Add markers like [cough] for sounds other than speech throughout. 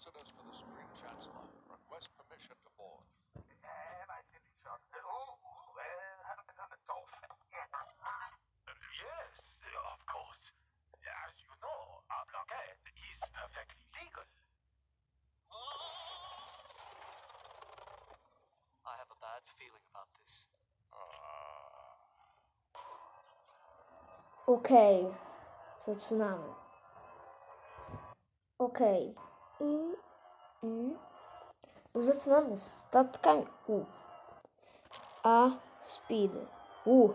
ambassadors for the Supreme Chancellor. Request permission to board. Yes, of course. As you know, our blockade is perfectly legal. I have a bad feeling about this. Okej, zaczynamy. Okej. I, i. Zaczynamy statkami. U. A. Speed. U.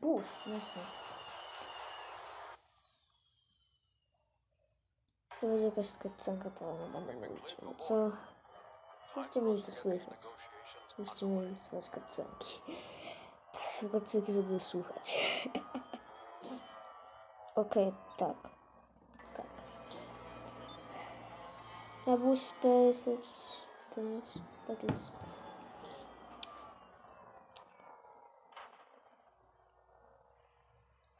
Bus, wiem. To będzie jakaś cutscenka, to nie będę mówić, ale co? Żebyście mieli to słychać. Żebyście mieli słychać cutscenki, żeby je słuchać. [laughs] Okej, tak. Tak. Now bu space is this, but it's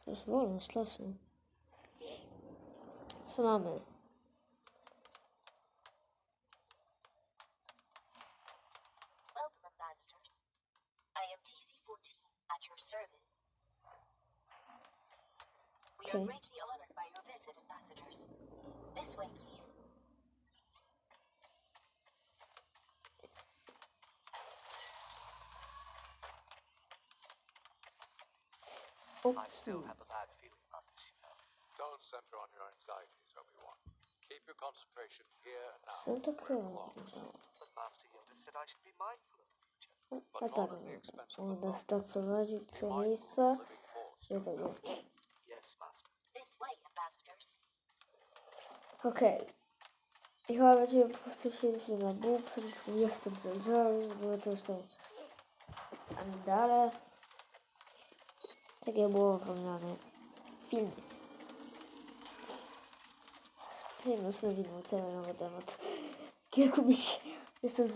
To jest wolno, strasznie. Co? Okay. Greatly honored by your visit, ambassadors. This way, please. I still have a bad feeling about this, you know. Don't center on your anxieties, Obi-Wan. Keep your concentration here and now. The Master Yoda said I should be mindful of the future. But not at the expense of the Yes, Master. This way, ambassadors. Okay. I chyba to po prostu siedzieć of bóg, który jestem z Jones, bo to już tam Amidale. Takie było wspomniane w filmie. Film ustawimy cały nowy temat. Kilku miesięcy. Jestem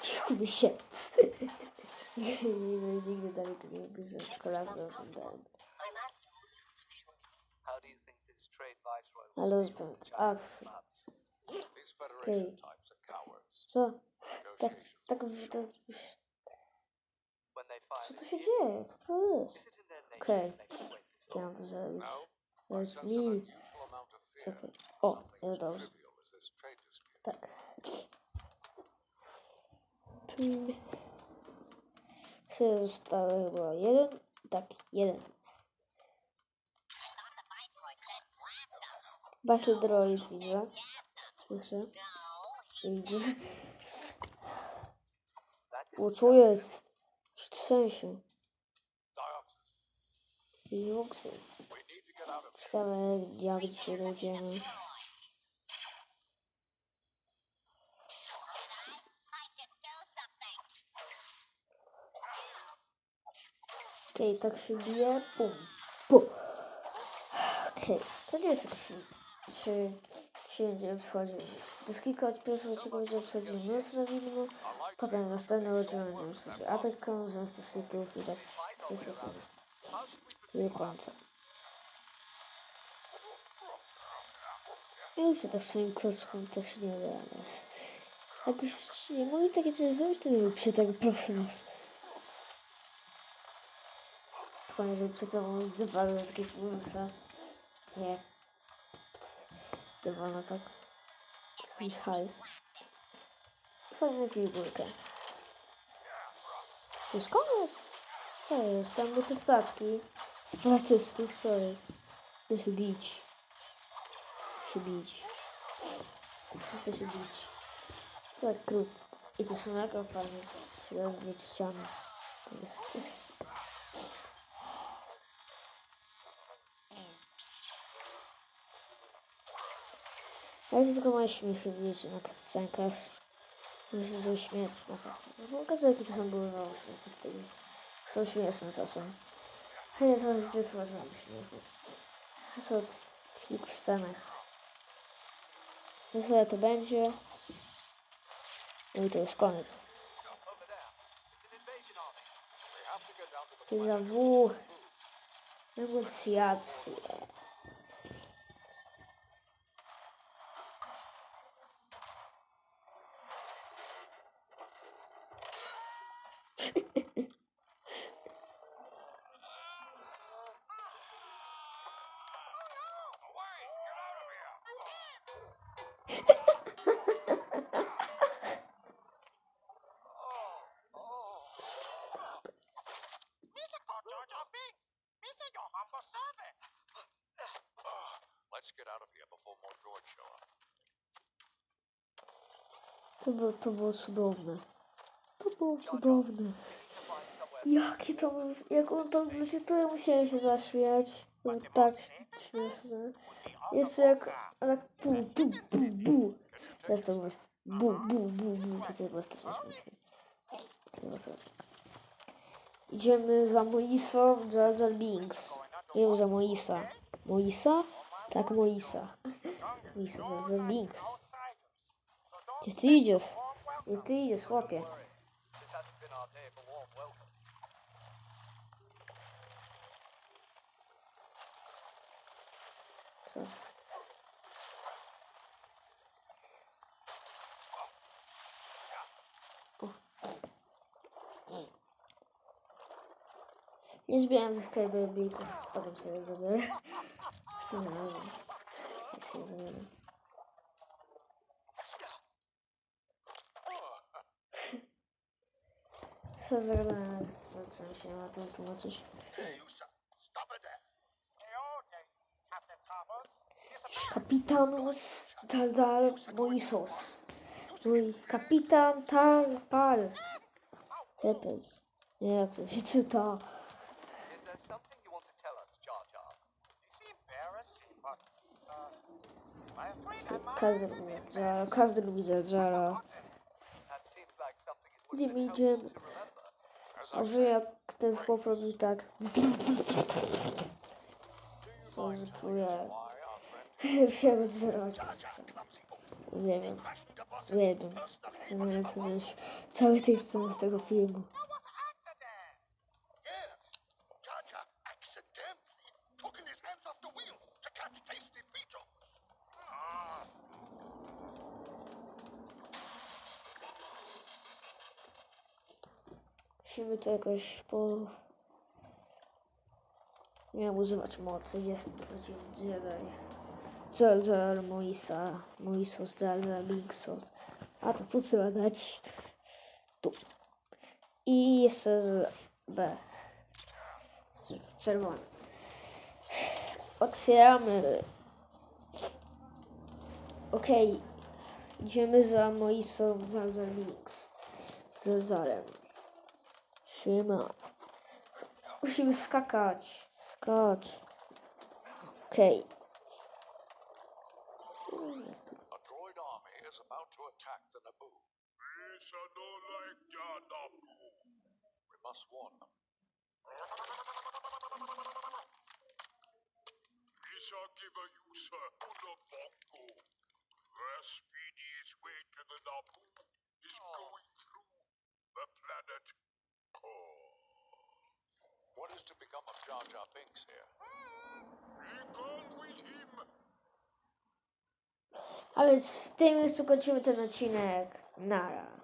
kilku miesięcy. [laughs] Nigdy, nigdy daleko nie bierze, tylko raz go oglądałem. Ale rozumiem. A, cowards. co? Tak, tak, tak, co tu się dzieje? Co to jest? Okej. this Chciałem to zrobić. Jest mi. Czekaj. O, jest dobrze. Tak. Ping. Trzy zostały chyba jeden. Tak, jeden. Battle Droid widzę. Słyszę. Widzę. Co jest? Się here. Ciekawe jak dzisiaj dojdziemy. Okej, tak się bije. Pum. Pum. Okej, to nie jest się, się, się będzie wchodził. Bez kilka pierwszego odcinka będzie wchodził noc na widmo, potem następny odcinek będzie wchodził atak zemsta sytów i tak jest to końca. Ja już się tak swoim klockom też nie da, ale jakoś nie mogli takie coś zrobić, to nie róbcie tego, proszę was. Tylko nie, żeby przed sobą dywany takie fusa. Nie. Dywano tak. Jakiś hajs. Fajną figurkę. Już koniec. Co jest? Tam były te statki. Separatystów, co jest? Chcę się bić. Chcę się bić. Chcę się bić. To tak krótko. I to są mega fajne. Się rozbić ściany. To jest... Widzę tylko moje śmiechy wiecie na cutscenkach. Myślę, że uśmiech na cutscenkach. Bo jakie to są były mało śmieszne wtedy. Są śmieszne czasem. A słuchać mam śmiechu. Są w kilku scenach. Wiesz, ile to będzie. No i to już koniec. Over there. It's To było, to było cudowne. To było cudowne. Jakie to jak on tam wleciał, to ja musiałem się zaśmiać. Było tak śmieszne. Jeszcze jak, tak bu, bu, bu, bu. Teraz to było bu, bu, bu, bu. To też było strasznie śmieszne. No. Idziemy za Moisą Jar Jar Binks. Idziemy za Moisa. Moisa? Tak, Moisa. [laughs] Moisa Jar Jar Binks. Gdzie ty idziesz? Gdzie ty idziesz, chłopie? Co? Nie zbieram ze Skype blików, potem sobie zabiorę. Razie. Ja sobie. Co co, co się ma tam tłumaczyć? Kapitanus Tardar Moisos. Mój kapitan Tarpals. Terpels. Nie, jak to się czyta. Uh. Każdy lubi Zara, każdy lubi Zara. That seems like something it would Gdzie have my been helpful idziemy? to remember. As A said, jak ten chłop robi tak. Co, że telling czuję. Why our friend Wsiadł zerwać. Uwielbiam. Uwielbiam. To najlepsza rzecz. Całej tej sceny z tego filmu. Musimy to jakoś po... Miałem używać mocy, jest Jedi. Jar Moisa, Moisos, Jar Binksos. A to tu trzeba dać tu. I z B. Czerwony. Otwieramy. Okej. Idziemy za Moisą Jar Binks. Z Cezarem. Siema. Musimy skakać. Skacz. Okej. A army is about to attack the Naboo. It's a no like Jar Naboo. We must warn them. Isa give a user Una Bongo. The speediest way to the Naboo is oh. going through the planet core. What is to become of Jar Jar Binks here? Hmm. Be gone with him. A więc w tym miejscu kończymy ten odcinek. Nara.